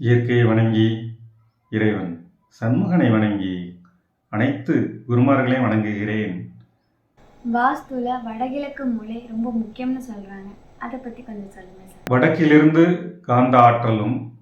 இயற்கையை வணங்கி இறைவன் சண்முகனை வணங்கி அனைத்து குருமார்களையும் வணங்குகிறேன். வாஸ்துல வடகிழக்கு மூலை ரொம்ப முக்கியம்னு சொல்றாங்க. அதை பத்தி கொஞ்சம் சொல்லுங்க சார். வடக்கிலிருந்து காந்த ஆற்றலும்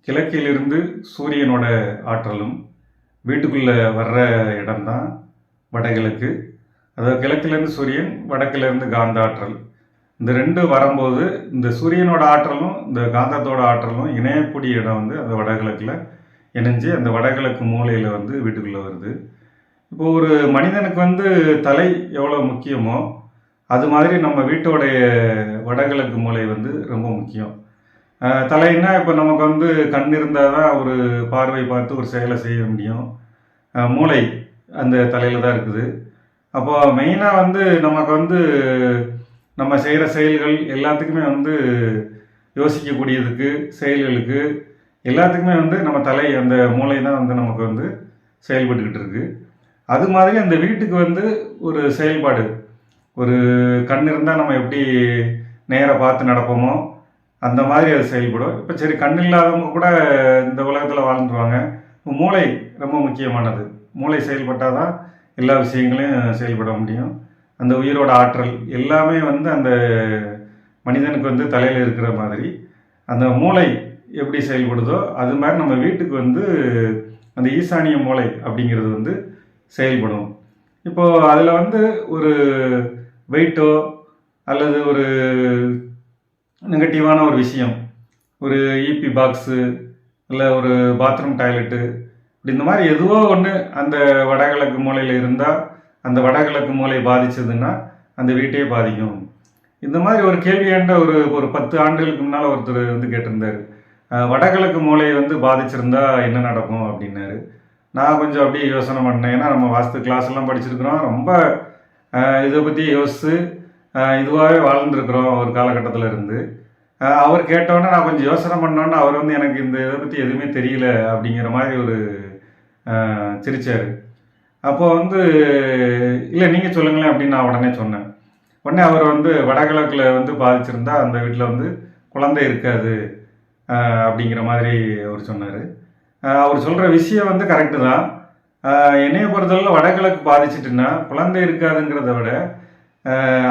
கிழக்கிலிருந்து சூரியனோட ஆற்றலும் வீட்டுக்குள்ளே வர்ற இடம்தான் வடகிழக்கு. அதாவது கிழக்கிலேருந்து சூரியன் வடக்கிலேருந்து காந்த ஆற்றல். இந்த ரெண்டு வரும்போது இந்த சூரியனோட ஆற்றலும் இந்த காந்தத்தோட ஆற்றலும் இணையக்கூடிய இடம் வந்து அந்த வடகிழக்கில் இணைஞ்சு அந்த வடகிழக்கு மூலையில் வந்து வீட்டுக்குள்ளே வருது. இப்போ ஒரு மனிதனுக்கு வந்து தலை எவ்வளோ முக்கியமோ அது மாதிரி நம்ம வீட்டோடைய வடகிழக்கு மூலை வந்து ரொம்ப முக்கியம். தலைன்னா இப்போ நமக்கு வந்து கண் இருந்தால் தான் ஒரு பார்வை பார்த்து ஒரு செயலை செய்ய முடியும். மூளை அந்த தலையில் தான் இருக்குது. அப்போது மெயினாக வந்து நமக்கு வந்து நம்ம செய்கிற செயல்கள் எல்லாத்துக்குமே வந்து யோசிக்கக்கூடியதுக்கு செயல்களுக்கு எல்லாத்துக்குமே வந்து நம்ம தலை அந்த மூளை தான் வந்து நமக்கு வந்து செயல்பட்டுக்கிட்டு இருக்கு. அது மாதிரி அந்த வீட்டுக்கு வந்து ஒரு செயல்பாடு. ஒரு கண் இருந்தால் நம்ம எப்படி நேராக பார்த்து நடப்போமோ அந்த மாதிரி அது செயல்படும். இப்போ சரி கண் இல்லாதவங்க கூட இந்த உலகத்தில் வாழ்ந்துருவாங்க. மூளை ரொம்ப முக்கியமானது. மூளை செயல்பட்டால் தான் எல்லா விஷயங்களையும் செயல்பட முடியும். அந்த உயிரோட ஆற்றல் எல்லாமே வந்து அந்த மனிதனுக்கு வந்து தலையில் இருக்கிற மாதிரி அந்த மூளை எப்படி செயல்படுதோ அது மாதிரி நம்ம வீட்டுக்கு வந்து அந்த ஈசானிய மூளை அப்படிங்கிறது வந்து செயல்படும். இப்போது அதில் வந்து ஒரு வெயிட்டோ அல்லது ஒரு நெகட்டிவான ஒரு விஷயம் ஒரு இபி பாக்ஸு இல்லை ஒரு பாத்ரூம் டாய்லெட்டு இப்படி இந்த மாதிரி எதுவோ ஒன்று அந்த வடகிழக்கு மூலையில் இருந்தால் அந்த வடகிழக்கு மூலை பாதிச்சதுன்னா அந்த வீட்டையே பாதிக்கும். இந்த மாதிரி ஒரு கேள்வி என்கிட்ட ஒரு ஒரு பத்து ஆண்டுகளுக்கு முன்னால் ஒருத்தர் வந்து கேட்டிருந்தார். வடகிழக்கு மூலையை வந்து பாதிச்சிருந்தா என்ன நடக்கும்? அப்படின்னாரு. நான் கொஞ்சம் அப்படியே யோசனை பண்ணேன். ஏன்னா நம்ம வாஸ்து கிளாஸ்லாம் படிச்சிருக்கிறோம். ரொம்ப இதை பற்றி யோசித்து இதுவாகவே வாழ்ந்துருக்குறோம் ஒரு காலகட்டத்தில் இருந்து. அவர் கேட்டோன்னே நான் கொஞ்சம் யோசனை பண்ணோன்னே அவர் வந்து எனக்கு இந்த இதை பற்றி எதுவுமே தெரியல அப்படிங்கிற மாதிரி ஒரு சிரிச்சார். அப்போ வந்து இல்லை நீங்கள் சொல்லுங்களேன் அப்படின்னு நான் உடனே சொன்னேன். உடனே அவர் வந்து வடகிழக்கில் வந்து பாதிச்சிருந்தா அந்த வீட்டில் வந்து குழந்தை இருக்காது அப்படிங்கிற மாதிரி அவர் சொன்னார். அவர் சொல்கிற விஷயம் வந்து கரெக்டு தான். என்னைய பொறுத்தளவில் வடகிழக்கு பாதிச்சிட்டுன்னா குழந்தை இருக்காதுங்கிறத விட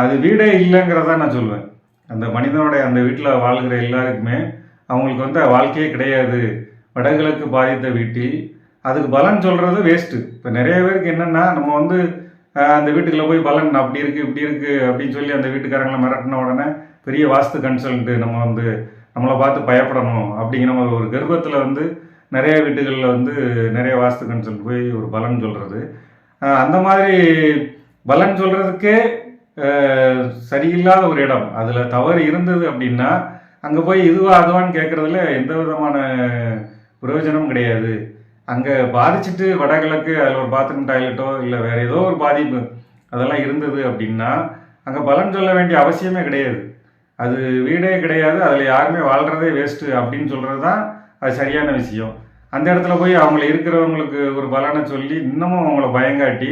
அது வீடே இல்லைங்கிறத நான் சொல்லுவேன் அந்த மனிதனுடைய அந்த வீட்டில் வாழ்கிற எல்லாருக்குமே அவங்களுக்கு வந்து வாழ்க்கையே கிடையாது. வடகிழக்கு பாதித்த வீட்டில் அதுக்கு பலன் சொல்கிறது வேஸ்ட்டு இப்போ நிறைய பேருக்கு என்னென்னா நம்ம வந்து அந்த வீட்டுக்குள்ளே போய் பலன் அப்படி இருக்குது இப்படி இருக்குது அப்படின்னு சொல்லி அந்த வீட்டுக்காரங்களை மிரட்டின உடனே பெரிய வாஸ்து கன்சல்ட்டு நம்ம வந்து நம்மளை பார்த்து பயப்படணும் அப்படிங்கிற ஒரு ஒரு கர்ப்பத்தில் வந்து நிறைய வீட்டுகளில் வந்து நிறைய வாஸ்து கன்சல்ட் போய் ஒரு பலன் சொல்கிறது அந்த மாதிரி பலன் சொல்கிறதுக்கே சரியில்லாத ஒரு இடம். அதில் தவறு இருந்தது அப்படின்னா அங்கே போய் இதுவா அதுவான்னு கேட்குறதுல எந்த விதமான பிரயோஜனமும் கிடையாது. அங்கே பாதிச்சுட்டு வடகிழக்கு அதில் ஒரு பாத்ரூம் டாய்லெட்டோ இல்லை வேறு ஏதோ ஒரு பாதிப்பு அதெல்லாம் இருந்தது அப்படின்னா அங்கே பலன் சொல்ல வேண்டிய அவசியமே கிடையாது. அது வீடே கிடையாது அதில் யாருமே வாழ்கிறதே வேஸ்ட்டு அப்படின்னு சொல்கிறது தான் அது சரியான விஷயம். அந்த இடத்துல போய் அவங்கள இருக்கிறவங்களுக்கு ஒரு பலனை சொல்லி இன்னமும் அவங்கள பயங்காட்டி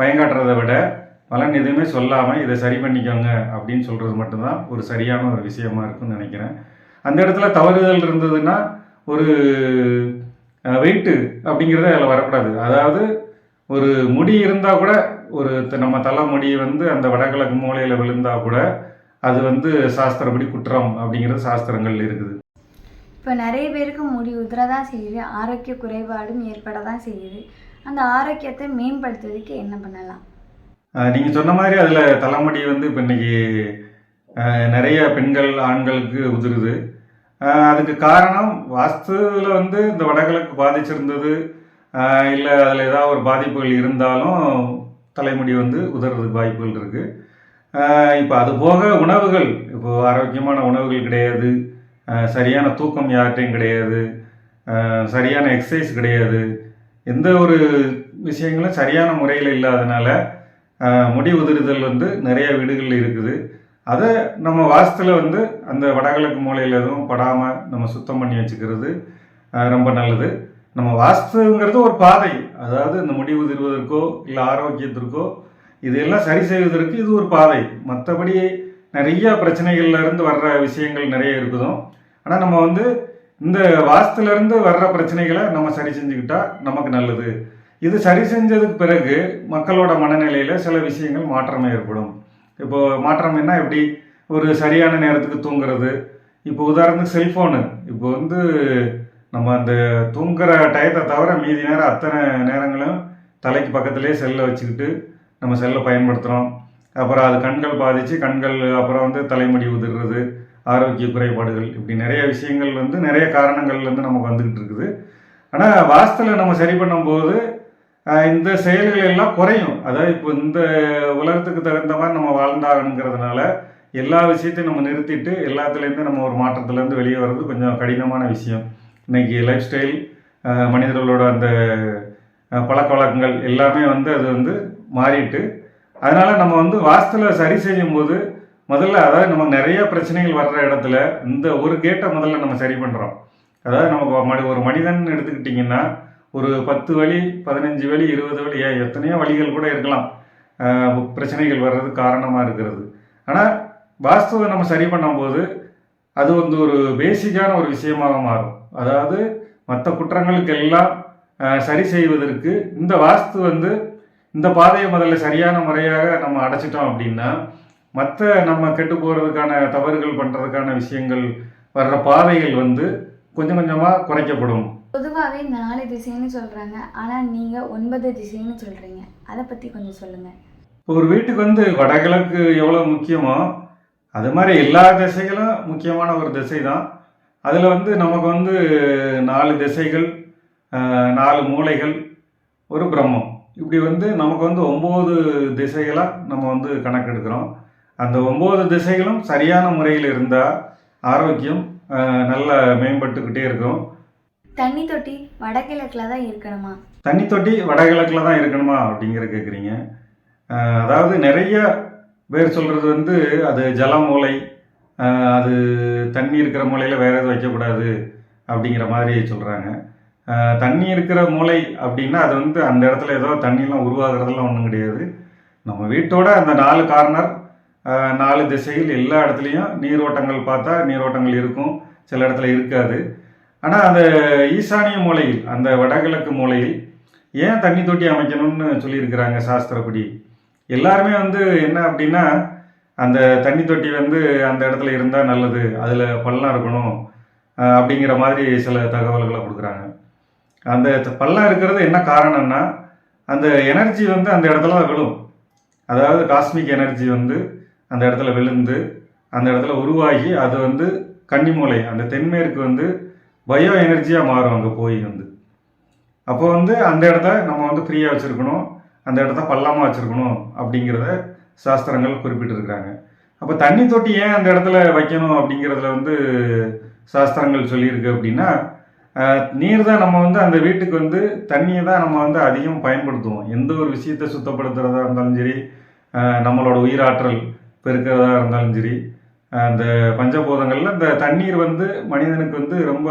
பயங்காட்டுறதை விட பலன் எதுவுமே சொல்லாமல் இதை சரி பண்ணிக்கோங்க அப்படின்னு சொல்கிறது மட்டும்தான் ஒரு சரியான ஒரு விஷயமா இருக்குன்னு நினைக்கிறேன். அந்த இடத்துல தவறுதல் இருந்ததுன்னா ஒரு வெயிட்டு அப்படிங்கிறது அதில் வரக்கூடாது. அதாவது ஒரு முடி இருந்தால் கூட ஒரு நம்ம தலைமுடி வந்து அந்த வடகிழக்கு மூலையில் விழுந்தா கூட அது வந்து சாஸ்திரப்படி குற்றம் அப்படிங்கிறது சாஸ்திரங்கள் இருக்குது. இப்போ நிறைய பேருக்கு முடி உதிரதான் செய்யுது ஆரோக்கிய குறைபாடும் ஏற்பட தான் செய்யுது. அந்த ஆரோக்கியத்தை மேம்படுத்துறதுக்கு என்ன பண்ணலாம்? நீங்கள் சொன்ன மாதிரி அதில் தலைமுடி வந்து இப்போ இன்னைக்கு அஹ், நிறைய பெண்கள் ஆண்களுக்கு உதிருது. அதுக்கு காரணம் வாஸ்துவில் வந்து இந்த வடகிழக்கு பாதிச்சிருந்தது. இல்லை அதில் ஏதாவது ஒரு பாதிப்புகள் இருந்தாலும் தலைமுடி வந்து உதறதுக்கு வாய்ப்புகள் இருக்குது இப்போ அது போக உணவுகள். இப்போது ஆரோக்கியமான உணவுகள் கிடையாது. சரியான தூக்கம் யார்கிட்டையும் கிடையாது. சரியான எக்ஸசைஸ் கிடையாது. எந்த ஒரு விஷயங்களும் சரியான முறையில் இல்லாதனால முடி உதிர்தல் வந்து நிறைய வீடுகளில் இருக்குது. அதை நம்ம வாஸ்துல வந்து அந்த வடகிழக்கு மூலையில் எதுவும் படாமல் நம்ம சுத்தம் பண்ணி வச்சுக்கிறது ரொம்ப நல்லது. நம்ம வாஸ்துங்கிறது ஒரு பாதை. அதாவது இந்த முடிவு தருவதற்கோ இல்லை ஆரோக்கியத்திற்கோ இதையெல்லாம் சரி செய்வதற்கு இது ஒரு பாதை. மற்றபடி நிறைய பிரச்சனைகள்ல இருந்து வர்ற விஷயங்கள் நிறைய இருக்குதும். ஆனால் நம்ம வந்து இந்த வாஸ்துலேருந்து வர்ற பிரச்சனைகளை நம்ம சரி செஞ்சுக்கிட்டா நமக்கு நல்லது. இது சரி செஞ்சதுக்கு பிறகு மக்களோட மனநிலையில் சில விஷயங்கள் மாற்றம் ஏற்படும். இப்போ மாற்றம் என்ன எப்படி? ஒரு சரியான நேரத்துக்கு தூங்குறது. இப்போ உதாரணத்துக்கு செல்ஃபோனு இப்போ வந்து நம்ம அந்த தூங்குற டயத்தை தவிர மீதி நேரம் அத்தனை நேரங்களும் தலைக்கு பக்கத்துலேயே செல்லை வச்சுக்கிட்டு நம்ம செல்லை பயன்படுத்துகிறோம் அப்புறம் அது கண்கள் பாதித்து கண்கள் அப்புறம் வந்து தலைமுடி உதிர்றது ஆரோக்கிய குறைபாடுகள் இப்படி நிறைய விஷயங்கள் வந்து நிறைய காரணங்கள் வந்து நமக்கு வந்துக்கிட்டு இருக்குது. ஆனால் வாஸ்துல நம்ம சரி பண்ணும்போது இந்த செயல்கள் எல்லாம் குறையும். அதாவது இப்போ இந்த உலகத்துக்கு தகுந்த மாதிரி நம்ம வாழ்ந்தாகணுங்கிறதுனால எல்லா விஷயத்தையும் நம்ம நிறுத்திட்டு எல்லாத்துலேருந்து நம்ம ஒரு மாற்றத்துலேருந்து வெளியே வர்றது கொஞ்சம் கடினமான விஷயம். இன்னைக்கு லைஃப் ஸ்டைல் மனிதர்களோட அந்த பழக்க வழக்கங்கள் எல்லாமே வந்து அது வந்து மாறிட்டு அதனால் நம்ம வந்து வாஸ்துல சரி செய்யும்போது முதல்ல அதாவது நமக்கு நிறைய பிரச்சனைகள் வர்ற இடத்துல இந்த ஒரு கேட்டை முதல்ல நம்ம சரி பண்ணுறோம் அதாவது நமக்கு மனி- ஒரு மனிதன் எடுத்துக்கிட்டிங்கன்னா ஒரு பத்து வழி பதினஞ்சு வழி இருபது வழி ஏன் எத்தனையோ வழிகள் கூட இருக்கலாம். பிரச்சனைகள் வர்றதுக்கு காரணமாக இருக்கிறது. ஆனால் வாஸ்துவை நம்ம சரி பண்ணும்போது அது வந்து ஒரு பேசிக்கான ஒரு விஷயமாக மாறும். அதாவது மற்ற குற்றங்களுக்கு எல்லாம் சரி செய்வதற்கு இந்த வாஸ்து வந்து இந்த பாதையை முதல்ல சரியான முறையாக நம்ம அடைச்சிட்டோம் அப்படின்னா மற்ற நம்ம கெட்டு போகிறதுக்கான தவறுகள் பண்ணுறதுக்கான விஷயங்கள் வர்ற பாதைகள் வந்து கொஞ்சம் கொஞ்சமாக குறைக்கப்படும். பொதுவாகவே இந்த நாலு திசைன்னு சொல்கிறாங்க ஆனால் நீங்கள் ஒன்பது திசைன்னு சொல்கிறீங்க அதை பற்றி கொஞ்சம் சொல்லுங்கள் இப்போ ஒரு வீட்டுக்கு வந்து வடகிழக்கு எவ்வளோ முக்கியமோ அது மாதிரி எல்லா திசைகளும் முக்கியமான ஒரு திசை தான் அதில் வந்து நமக்கு வந்து நாலு திசைகள் நாலு மூலைகள் ஒரு பிரம்மம். இப்படி வந்து நமக்கு வந்து ஒம்பது திசைகளாக நம்ம வந்து கணக்கெடுக்கிறோம். அந்த ஒம்பது திசைகளும் சரியான முறையில் இருந்தால் ஆரோக்கியம் நல்லா மேம்பட்டுக்கிட்டே இருக்கும். தண்ணி தொட்டி வடகிழக்கில் தான் இருக்கணுமா? தண்ணி தொட்டி வடகிழக்கில் தான் இருக்கணுமா அப்படிங்கிற கேட்குறீங்க அதாவது நிறைய பேர் சொல்கிறது வந்து அது ஜல மூலை அது தண்ணி இருக்கிற மூலையில் வேற எதுவும் வைக்கக்கூடாது அப்படிங்கிற மாதிரி சொல்கிறாங்க தண்ணி இருக்கிற மூலை அப்படின்னா அது வந்து அந்த இடத்துல ஏதோ தண்ணியெலாம் உருவாகிறதுலாம் ஒன்றும் கிடையாது. நம்ம வீட்டோட அந்த நாலு கார்னர் நாலு திசைகள் எல்லா இடத்துலையும் நீரோட்டங்கள் பார்த்தா நீரோட்டங்கள் இருக்கும். சில இடத்துல இருக்காது. ஆனால் அந்த ஈசானிய மூலையில் அந்த வடகிழக்கு மூலையில் ஏன் தண்ணி தொட்டி அமைக்கணும்னு சொல்லியிருக்கிறாங்க சாஸ்திரப்படி? எல்லாருமே வந்து என்ன அப்படின்னா அந்த தண்ணி தொட்டி வந்து அந்த இடத்துல இருந்தால் நல்லது அதில் பள்ளம் இருக்கணும் அப்படிங்கிற மாதிரி சில தகவல்களை கொடுக்குறாங்க. அந்த பள்ளம் இருக்கிறது என்ன காரணம்னா அந்த எனர்ஜி வந்து அந்த இடத்துல தான் விழும். அதாவது காஸ்மிக் எனர்ஜி வந்து அந்த இடத்துல விழுந்து அந்த இடத்துல உருவாகி அது வந்து கன்னிமூலை அந்த தென்மேற்கு வந்து பயோ எனர்ஜியாக மாறும் அங்கே போய் வந்து. அப்போ வந்து அந்த இடத்த நம்ம வந்து ஃப்ரீயாக வச்சுருக்கணும். அந்த இடத்த பள்ளமாக வச்சுருக்கணும் அப்படிங்கிறத சாஸ்திரங்கள் குறிப்பிட்டிருக்கிறாங்க. அப்போ தண்ணி தொட்டி ஏன் அந்த இடத்துல வைக்கணும் அப்படிங்கிறதுல வந்து சாஸ்திரங்கள் சொல்லியிருக்கு அப்படின்னா நீர் தான் நம்ம வந்து அந்த வீட்டுக்கு வந்து தண்ணியை தான் நம்ம வந்து அதிகம் பயன்படுத்துவோம். எந்த ஒரு விஷயத்தை சுத்தப்படுத்துகிறதா இருந்தாலும் சரி நம்மளோட உயிராற்றல் பெருக்கிறதா இருந்தாலும் சரி அந்த பஞ்சபூதங்களில் இந்த தண்ணீர் வந்து மனிதனுக்கு வந்து ரொம்ப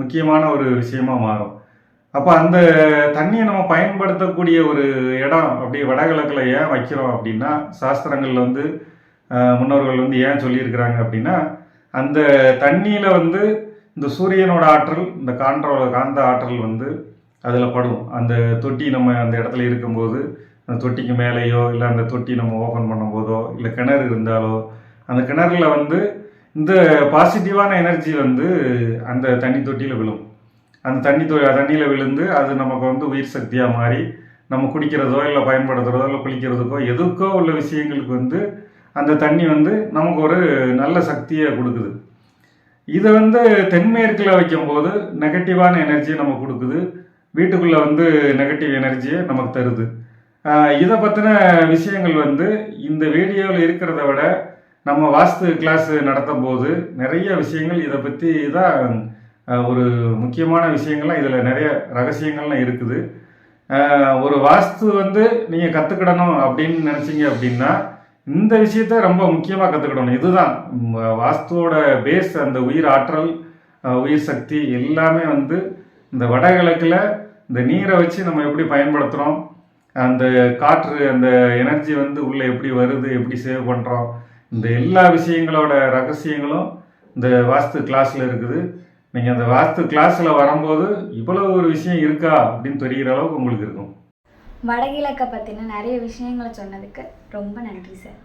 முக்கியமான ஒரு விஷயமா மாறும். அப்போ அந்த தண்ணியை நம்ம பயன்படுத்தக்கூடிய ஒரு இடம் அப்படியே வடகிழக்கில் ஏன் வைக்கிறோம் அப்படின்னா சாஸ்திரங்களில் வந்து முன்னோர்கள் வந்து ஏன் சொல்லியிருக்கிறாங்க அப்படின்னா அந்த தண்ணியில் வந்து இந்த சூரியனோட ஆற்றல் இந்த காண்டோட காந்த ஆற்றல் வந்து அதில் படும். அந்த தொட்டி நம்ம அந்த இடத்துல இருக்கும்போது அந்த தொட்டிக்கு மேலேயோ இல்லை அந்த தொட்டி நம்ம ஓப்பன் பண்ணும்போதோ இல்லை கிணறு இருந்தாலோ அந்த கிணறுல வந்து இந்த பாசிட்டிவான எனர்ஜி வந்து அந்த தண்ணி தொட்டியில் விழும். அந்த தண்ணி தொ தண்ணியில் விழுந்து அது நமக்கு வந்து உயிர் சக்தியாக மாறி நம்ம குடிக்கிறதோ இல்லை பயன்படுத்துகிறதோ இல்லை குளிக்கிறதுக்கோ எதுக்கோ உள்ள விஷயங்களுக்கு வந்து அந்த தண்ணி வந்து நமக்கு ஒரு நல்ல சக்தியை கொடுக்குது. இதை வந்து தென்மேற்கில் வைக்கும்போது நெகட்டிவான எனர்ஜியை நமக்கு கொடுக்குது. வீட்டுக்குள்ளே வந்து நெகட்டிவ் எனர்ஜியை நமக்கு தருது. இதை பற்றின விஷயங்கள் வந்து இந்த வீடியோவில் இருக்கிறத விட நம்ம வாஸ்து கிளாஸ் நடத்தும் போது நிறைய விஷயங்கள் இதை பற்றி தான் ஒரு முக்கியமான விஷயங்கள்லாம் இதில் நிறைய ரகசியங்கள்லாம் இருக்குது. ஒரு வாஸ்து வந்து நீங்கள் கற்றுக்கிடணும் அப்படின்னு நினச்சிங்க அப்படின்னா இந்த விஷயத்த ரொம்ப முக்கியமாக கற்றுக்கிடணும் இதுதான். வாஸ்துவோட பேஸ் அந்த உயிர் ஆற்றல் உயிர் சக்தி எல்லாமே வந்து இந்த வடகிழக்கில் இந்த நீரை வச்சு நம்ம எப்படி பயன்படுத்துகிறோம் அந்த காற்று அந்த எனர்ஜி வந்து உள்ளே எப்படி வருது எப்படி சேவ் பண்ணுறோம் இந்த எல்லா விஷயங்களோட ரகசியங்களும் இந்த வாஸ்து கிளாஸில் இருக்குது. நீங்கள் அந்த வாஸ்து கிளாஸில் வரும்போது இவ்வளோ ஒரு விஷயம் இருக்கா அப்படின்னு தெரிகிற அளவுக்கு உங்களுக்கு இருக்கும். வடகிழக்கை பற்றின நிறைய விஷயங்களை சொன்னதுக்கு ரொம்ப நன்றி சார்.